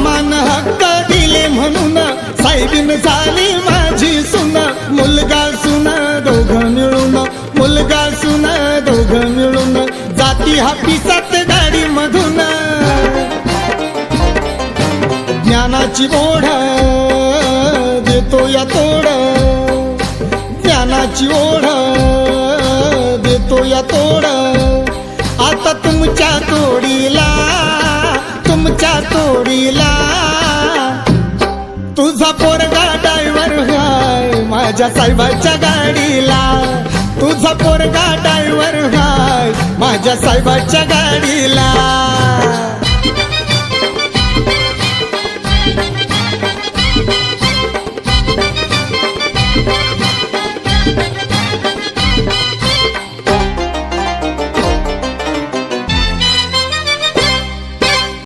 समान हक्क दिले म्हणून साहेबीन झाली माझी सुन. मुलगा सुन दोघं मिळून. मुलगा सुन दोघं मिळून. जाती हापिसात गाडी मधून. ज्ञानाची ओढ देतो या तोड. ज्ञानाची ओढ देतो या तोड. आता तुमच्या तोडीला आमच्या तोडीला. तुझा पोरगा ड्रायव्हर हाय माझ्या साहेबाच्या गाडीला. तुझा पोरगा ड्रायव्हर हाय माझ्या साहेबाच्या गाडीला.